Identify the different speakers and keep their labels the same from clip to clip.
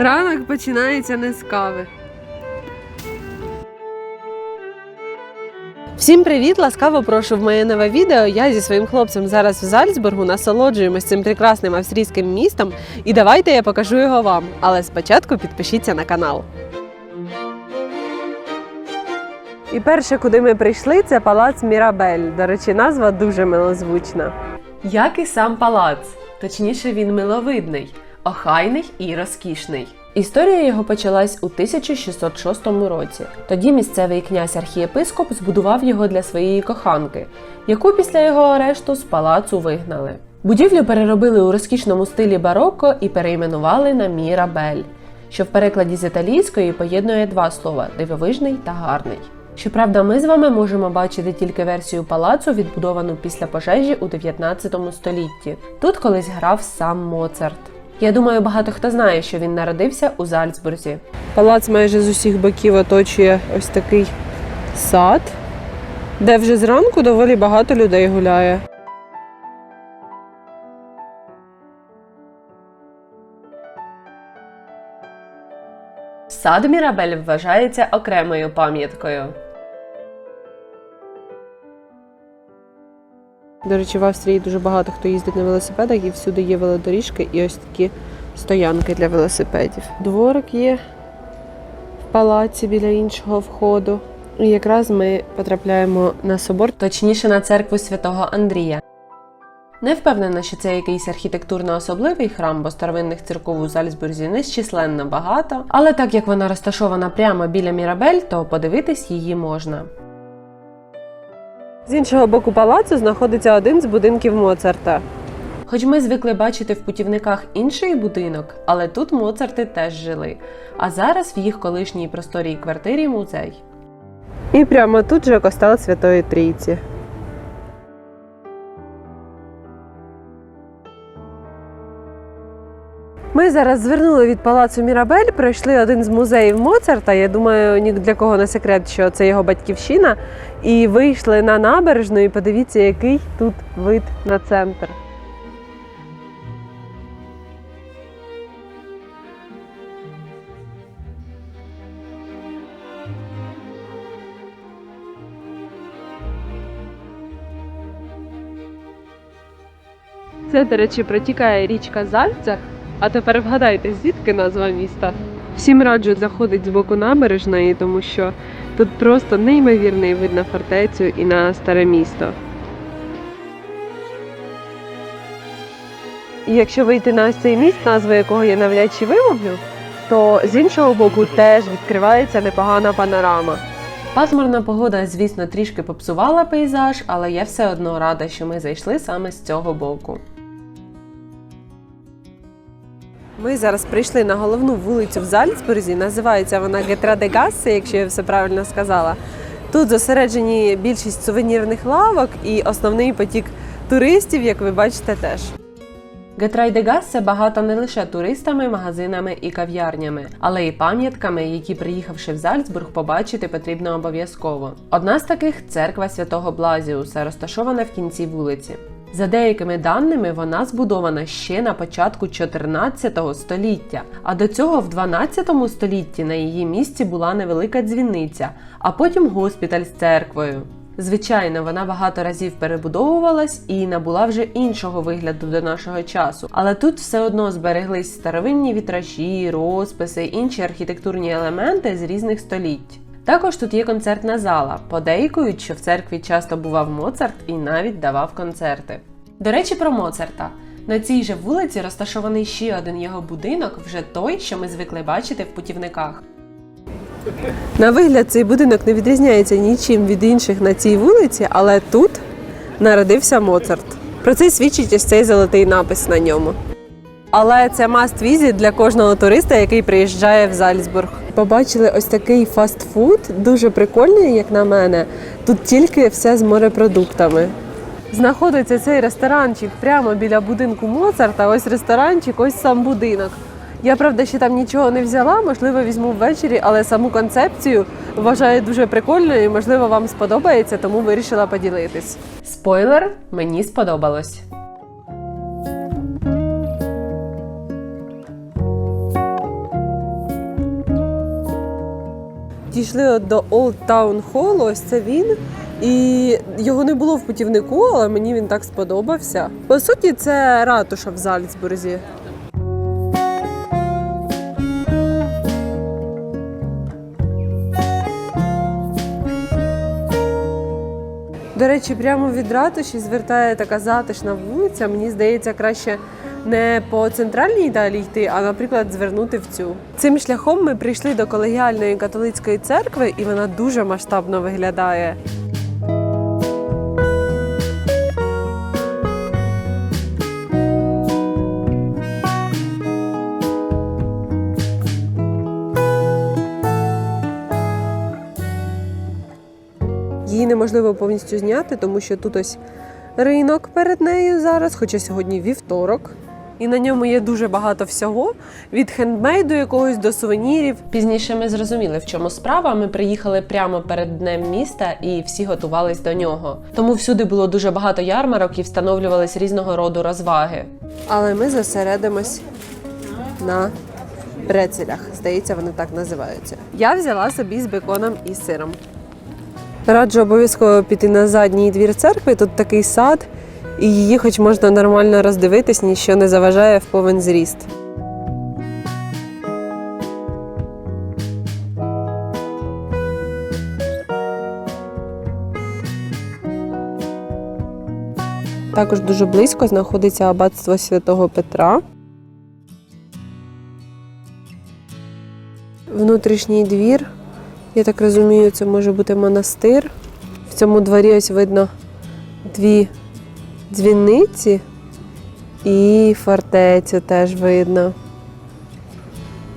Speaker 1: Ранок починається не з кави. Всім привіт! Ласкаво прошу в моє нове відео. Я зі своїм хлопцем зараз в Зальцбургу насолоджуємось цим прекрасним австрійським містом. І давайте я покажу його вам. Але спочатку підпишіться на канал. І перше, куди ми прийшли, це палац Мірабель. До речі, назва дуже милозвучна. Як і сам палац, точніше, він миловидний, охайний і розкішний. Історія його почалась у 1606 році. Тоді місцевий князь архієпископ збудував його для своєї коханки, яку після його арешту з палацу вигнали. Будівлю переробили у розкішному стилі бароко і перейменували на Мірабель, що в перекладі з італійської поєднує два слова дивовижний та гарний. Щоправда, ми з вами можемо бачити тільки версію палацу, відбудовану після пожежі у 19 столітті. Тут колись грав сам Моцарт. Я думаю, багато хто знає, що він народився у Зальцбурзі. Палац майже з усіх боків оточує ось такий сад, де вже зранку доволі багато людей гуляє. Сад Мірабель вважається окремою пам'яткою. До речі, в Австрії дуже багато хто їздить на велосипедах і всюди є велодоріжки і ось такі стоянки для велосипедів. Дворик є в палаці біля іншого входу. І якраз ми потрапляємо на собор, точніше на церкву святого Андрія. Не впевнена, що це якийсь архітектурно особливий храм, бо старовинних церков у Зальцбурзі нещисленно багато. Але так як вона розташована прямо біля Мірабель, то подивитись її можна. З іншого боку палацу знаходиться один з будинків Моцарта. Хоч ми звикли бачити в путівниках інший будинок, але тут Моцарти теж жили. А зараз в їх колишній просторій квартирі музей. І прямо тут же костел Святої Трійці. Ми зараз звернули від палацу Мірабель, пройшли один з музеїв Моцарта. Я думаю, ні для кого не секрет, що це його батьківщина. І вийшли на набережну. І подивіться, який тут вид на центр. Це, до речі, протікає річка Зальцах. А тепер вгадайте, звідки назва міста? Всім раджу заходити з боку набережної, тому що тут просто неймовірний вид на фортецю і на старе місто. І якщо вийти на ось цей міст, назву якого я навряд чи вимовлю, то з іншого боку теж відкривається непогана панорама. Пасмурна погода, звісно, трішки попсувала пейзаж, але я все одно рада, що ми зайшли саме з цього боку. Ми зараз прийшли на головну вулицю в Зальцбурзі. Називається вона Гетрадегасе, якщо я все правильно сказала. Тут зосереджені більшість сувенірних лавок і основний потік туристів, як ви бачите, теж. Гетрайдегасе багато не лише туристами, магазинами і кав'ярнями, але й пам'ятками, які, приїхавши в Зальцбург, побачити потрібно обов'язково. Одна з таких церква святого Блазіуса, розташована в кінці вулиці. За деякими даними, вона збудована ще на початку 14 століття, а до цього в 12 столітті на її місці була невелика дзвіниця, а потім госпіталь з церквою. Звичайно, вона багато разів перебудовувалась і набула вже іншого вигляду до нашого часу, але тут все одно збереглись старовинні вітражі, розписи, інші архітектурні елементи з різних століть. Також тут є концертна зала. Подейкують, що в церкві часто бував Моцарт і навіть давав концерти. До речі, про Моцарта. На цій же вулиці розташований ще один його будинок, вже той, що ми звикли бачити в путівниках. На вигляд цей будинок не відрізняється нічим від інших на цій вулиці, але тут народився Моцарт. Про це свідчить ось цей золотий напис на ньому. Але це маст візит для кожного туриста, який приїжджає в Зальцбург. Побачили ось такий фастфуд, дуже прикольний, як на мене. Тут тільки все з морепродуктами. Знаходиться цей ресторанчик прямо біля будинку Моцарта. Ось ресторанчик, ось сам будинок. Я правда ще там нічого не взяла, можливо, візьму ввечері, але саму концепцію вважаю дуже прикольною і можливо вам сподобається, тому вирішила поділитись. Спойлер, мені сподобалось. Дійшли до Old Town Hall, ось це він. І його не було в путівнику, але мені він так сподобався. По суті, це ратуша в Зальцбурзі. До речі, прямо від ратуші звертає така затишна вулиця. Мені здається, краще не по центральній далі йти, а, наприклад, звернути в цю. Цим шляхом ми прийшли до колегіальної католицької церкви, і вона дуже масштабно виглядає. Її неможливо повністю зняти, тому що тут ось ринок перед нею зараз, хоча сьогодні вівторок. І на ньому є дуже багато всього від хендмейду якогось до сувенірів.
Speaker 2: Пізніше ми зрозуміли, в чому справа. Ми приїхали прямо перед днем міста і всі готувались до нього. Тому всюди було дуже багато ярмарок і встановлювались різного роду розваги.
Speaker 1: Але ми зосередимось на брецелях. Здається, вони так називаються. Я взяла собі з беконом і сиром. Раджу обов'язково піти на задній двір церкви. Тут такий сад, і її, хоч можна нормально роздивитись, ніщо не заважає в повен зріст. Також дуже близько знаходиться аббатство святого Петра. Внутрішній двір. Я так розумію, це може бути монастир. В цьому дворі ось видно дві дзвіниці і фортецю теж видно.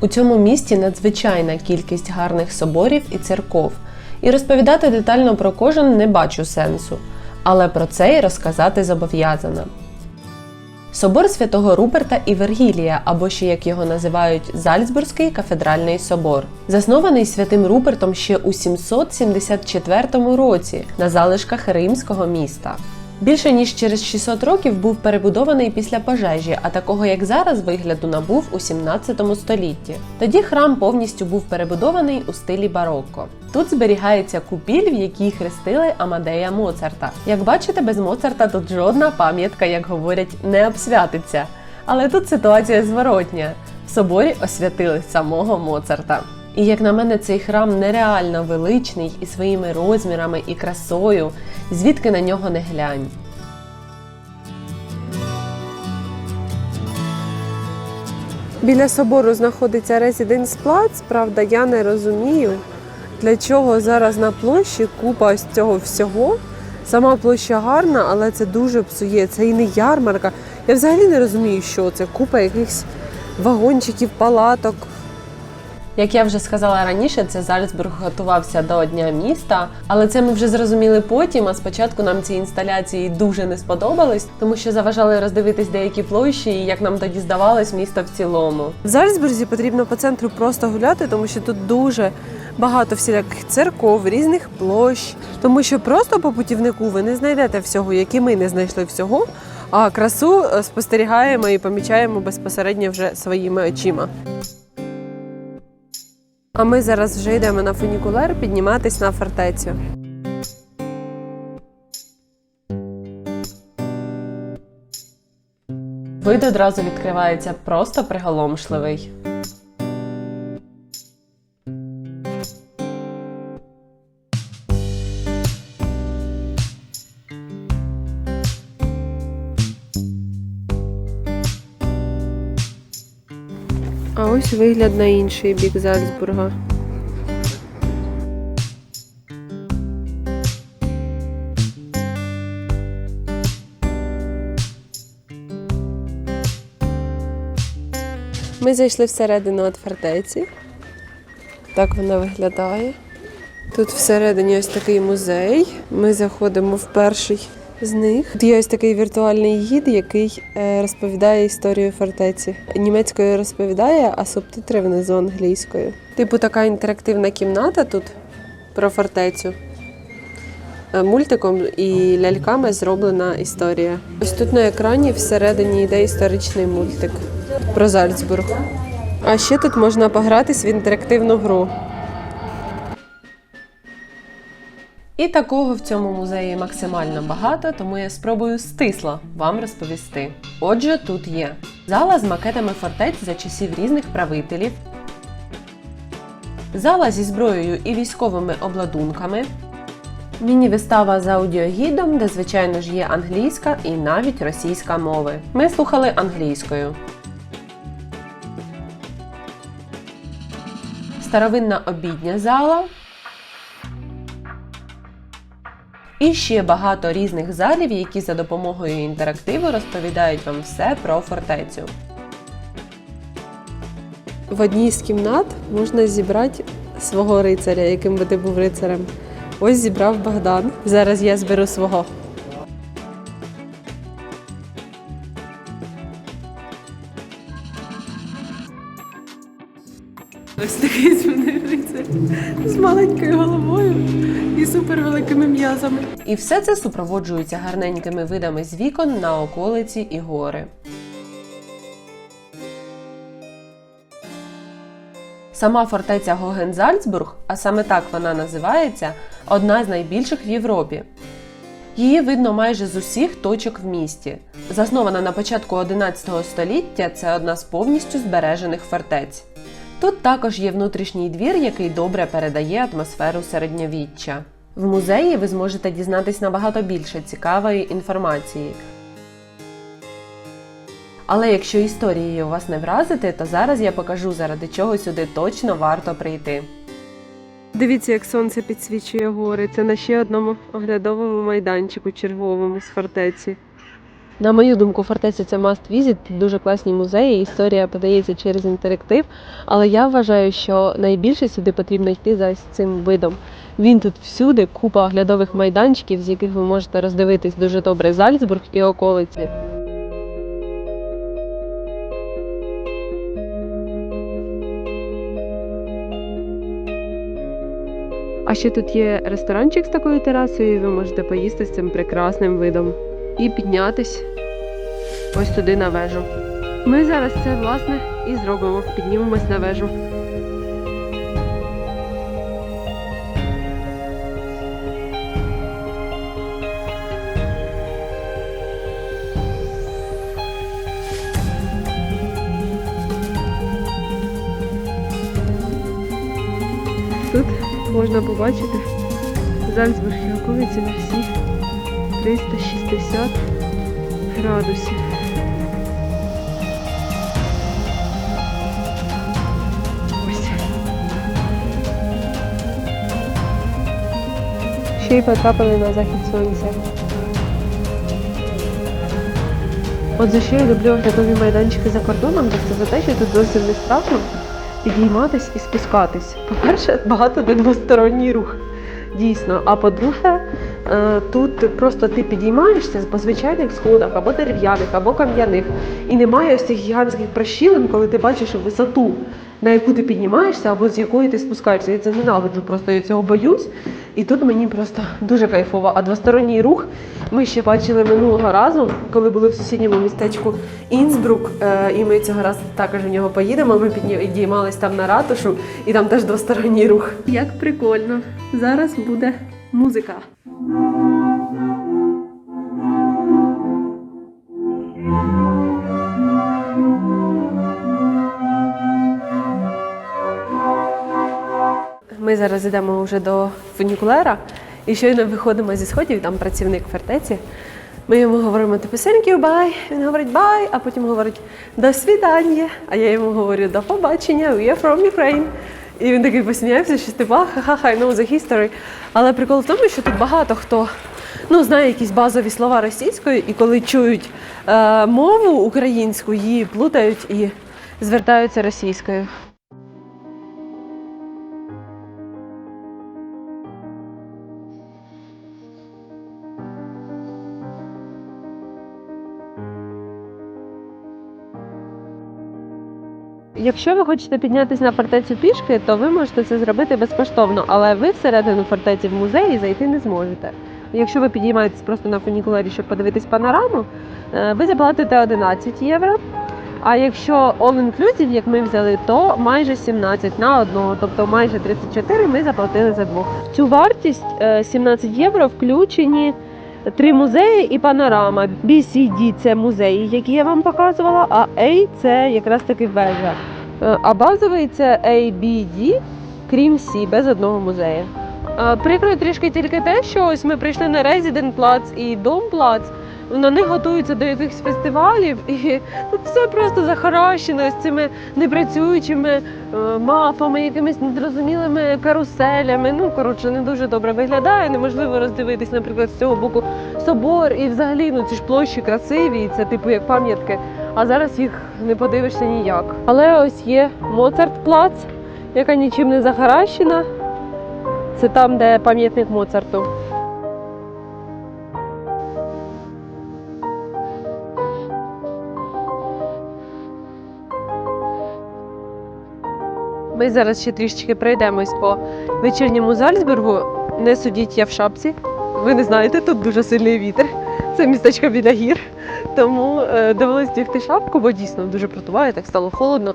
Speaker 2: У цьому місті надзвичайна кількість гарних соборів і церков, і розповідати детально про кожен не бачу сенсу, але про це й розказати зобов'язана. Собор святого Руперта і Вергілія, або ще як його називають Зальцбурзький кафедральний собор, заснований святим Рупертом ще у 774 році на залишках римського міста. Більше ніж через 600 років був перебудований після пожежі, а такого як зараз вигляду набув у 17 столітті. Тоді храм повністю був перебудований у стилі барокко. Тут зберігається купіль, в якій хрестили Амадея Моцарта. Як бачите, без Моцарта тут жодна пам'ятка, як говорять, не обсвятиться. Але тут ситуація зворотня. В соборі освятили самого Моцарта. І як на мене, цей храм нереально величний і своїми розмірами і красою, звідки на нього не глянь.
Speaker 1: Біля собору знаходиться Резіденс Плац. Правда, я не розумію, для чого зараз на площі купа ось цього всього. Сама площа гарна, але це дуже псує. Це і не ярмарка. Я взагалі не розумію, що це. Купа якихось вагончиків, палаток.
Speaker 2: Як я вже сказала раніше, це Зальцбург готувався до Дня міста, але це ми вже зрозуміли потім. А спочатку нам ці інсталяції дуже не сподобались, тому що заважали роздивитись деякі площі, і як нам тоді здавалось, місто в цілому.
Speaker 1: В Зальцбурзі потрібно по центру просто гуляти, тому що тут дуже багато всіляких церков, різних площ. Тому що просто по путівнику ви не знайдете всього, як і ми не знайшли всього. А красу е, спостерігаємо і помічаємо безпосередньо вже своїми очима. А ми зараз вже йдемо на фунікулер підніматись на фортецю.
Speaker 2: Вид одразу відкривається просто приголомшливий.
Speaker 1: А ось вигляд на інший бік Зальцбурга. Ми зайшли всередину від фортеці. Так вона виглядає. Тут всередині ось такий музей. Ми заходимо в перший з них. Тут є ось такий віртуальний гід, який е, розповідає історію фортеці. Німецькою розповідає, а субтитри внизу англійською. Типу така інтерактивна кімната тут про фортецю. Е, Мультиком і ляльками зроблена історія. Ось тут на екрані всередині йде історичний мультик про Зальцбург. А ще тут можна погратись в інтерактивну гру.
Speaker 2: І такого в цьому музеї максимально багато, тому я спробую стисло вам розповісти. Отже, тут є зала з макетами фортець за часів різних правителів, зала зі зброєю і військовими обладунками, міні-вистава з аудіогідом, де, звичайно ж, є англійська і навіть російська мови. Ми слухали англійською. Старовинна обідня зала. І ще багато різних залів, які за допомогою інтерактиву розповідають вам все про фортецю.
Speaker 1: В одній з кімнат можна зібрати свого рицаря, яким би ти був рицарем. Ось зібрав Богдан. Зараз я зберу свого. Ось такий змінив рицар з маленькою головою і супервеликими м'язами.
Speaker 2: І все це супроводжується гарненькими видами з вікон на околиці і гори. Сама фортеця Гогензальцбург, а саме так вона називається, одна з найбільших в Європі. Її видно майже з усіх точок в місті. Заснована на початку 11 століття, це одна з повністю збережених фортець. Тут також є внутрішній двір, який добре передає атмосферу середньовіччя. В музеї ви зможете дізнатись набагато більше цікавої інформації. Але якщо історією вас не вразити, то зараз я покажу, заради чого сюди точно варто прийти.
Speaker 1: Дивіться, як сонце підсвічує гори. Це на ще одному оглядовому майданчику черговому з фортеці. На мою думку, фортеця це must visit, дуже класні музеї, історія подається через інтерактив. Але я вважаю, що найбільше сюди потрібно йти за цим видом. Він тут всюди, купа оглядових майданчиків, з яких ви можете роздивитись дуже добре Зальцбург і околиці. А ще тут є ресторанчик з такою терасою, і ви можете поїсти з цим прекрасним видом. І піднятись ось туди на вежу. Ми зараз це власне і зробимо. Піднімемось на вежу. Тут можна побачити Зальцбурзькі околиці на всі 360 градусів. Ось. Ще й потрапили на захід сонця. От за що я люблю оглядові майданчики за кордоном, так це за те, що тут зовсім не страшно підійматись і спускатись. По-перше, багато де двосторонній рух. Дійсно. А по-друге, тут просто ти підіймаєшся по звичайних сходах, або дерев'яних, або кам'яних. І немає ось цих гігантських прощілин, коли ти бачиш висоту, на яку ти піднімаєшся, або з якої ти спускаєшся. Я це ненавиджу, просто я цього боюсь. І тут мені просто дуже кайфово. А двосторонній рух ми ще бачили минулого разу, коли були в сусідньому містечку Інсбрук, е, і ми цього разу також в нього поїдемо. Ми підіймались там на ратушу, і там теж двосторонній рух. Як прикольно! Зараз буде музика. Ми зараз йдемо вже до фунікулера і щойно виходимо зі сходів, там працівник фортеці. Ми йому говоримо типу thank you, bye. Він говорить bye, а потім говорить до свідання. А я йому говорю до побачення, we are from Ukraine. І він такий посміявся, що типу, ха-ха-ха, ну за history. Але прикол в тому, що тут багато хто ну, знає якісь базові слова російської, і коли чують е, мову українську, її плутають і звертаються російською. Якщо ви хочете піднятися на фортецю пішки, то ви можете це зробити безкоштовно, але ви всередину фортеці в музеї зайти не зможете. Якщо ви підіймаєтесь просто на фунікулері, щоб подивитись панораму, е, ви заплатите 11 євро. А якщо all inclusive, як ми взяли, то майже 17 на одного, тобто майже 34 ми заплатили за двох. Цю вартість е, 17 євро включені три музеї і панорама. BCD – це музеї, які я вам показувала, а A – це якраз таки вежа. Е, А базовий це ABD, крім C, без одного музею. Е, Прикро трішки тільки те, що ось ми прийшли на Resident Плац і Дом Плац. На них готуються до якихось фестивалів, і тут все просто захаращено з цими непрацюючими е, мапами, якимись незрозумілими каруселями. Ну коротше, не дуже добре виглядає. Неможливо роздивитись, наприклад, з цього боку собор, і взагалі ну ці ж площі красиві, і це типу як пам'ятки. А зараз їх не подивишся ніяк. Але ось є Моцарт Плац, яка нічим не захаращена. Це там, де пам'ятник Моцарту. Ми зараз ще трішечки пройдемось по вечірньому Зальцбургу. Не судіть я в шапці. Ви не знаєте, тут дуже сильний вітер. Це містечко біля гір. Тому е, довелось дягти шапку, бо дійсно дуже протуває, так стало холодно.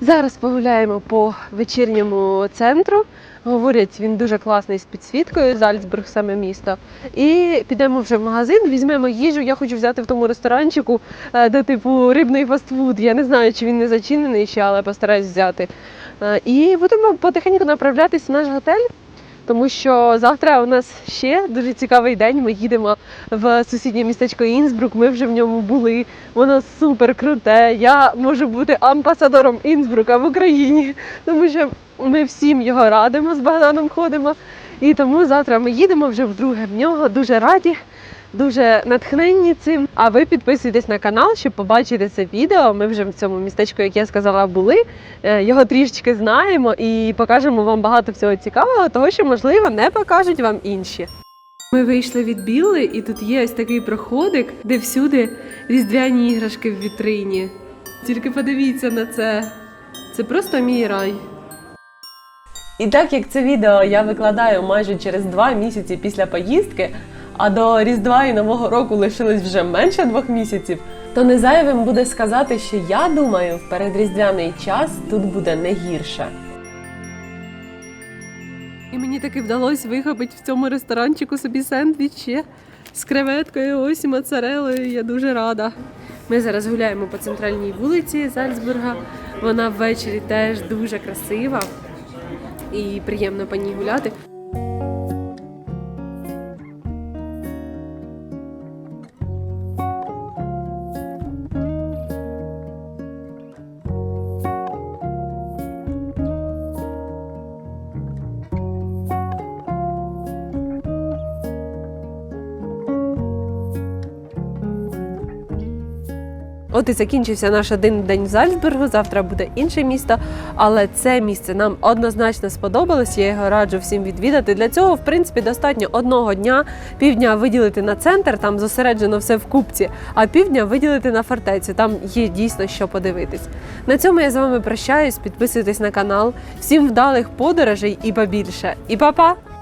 Speaker 1: Зараз погуляємо по вечірньому центру. Говорять, він дуже класний з підсвіткою, Зальцбург, саме місто. І підемо вже в магазин, візьмемо їжу. Я хочу взяти в тому ресторанчику, де типу рибний фастфуд. Я не знаю, чи він не зачинений ще, але постараюсь взяти. Е, І будемо потихеньку направлятись в наш готель. Тому що завтра у нас ще дуже цікавий день. Ми їдемо в сусіднє містечко Інсбрук. Ми вже в ньому були. Воно супер круте. Я можу бути амбасадором Інсбрука в Україні, тому що ми всім його радимо з Богданом ходимо. І тому завтра ми їдемо вже вдруге в нього. Дуже раді, дуже натхненні цим. А ви підписуйтесь на канал, щоб побачити це відео. Ми вже в цьому містечку, як я сказала, були. Е, Його трішечки знаємо і покажемо вам багато всього цікавого, того що, можливо, не покажуть вам інші. Ми вийшли від Білли, і тут є ось такий проходик, де всюди різдвяні іграшки в вітрині. Тільки подивіться на це. Це просто мій рай.
Speaker 2: І так як це відео я викладаю майже через два місяці після поїздки, а до Різдва і Нового року лишилось вже менше двох місяців, то не зайвим буде сказати, що я думаю, в передріздвяний час тут буде не гірше.
Speaker 1: І мені таки вдалося вихопити в цьому ресторанчику собі сендвіч ще з креветкою, ось і моцарелою. Я дуже рада. Ми зараз гуляємо по центральній вулиці Зальцбурга. Вона ввечері теж дуже красива і приємно по ній гуляти. От і закінчився наш один день в Зальцбургу. Завтра буде інше місто, але це місце нам однозначно сподобалось. Я його раджу всім відвідати. Для цього, в принципі, достатньо одного дня, півдня виділити на центр, там зосереджено все в купці, а півдня виділити на фортецю. Там є дійсно що подивитись. На цьому я з вами прощаюсь. Підписуйтесь на канал. Всім вдалих подорожей і побільше. І па-па!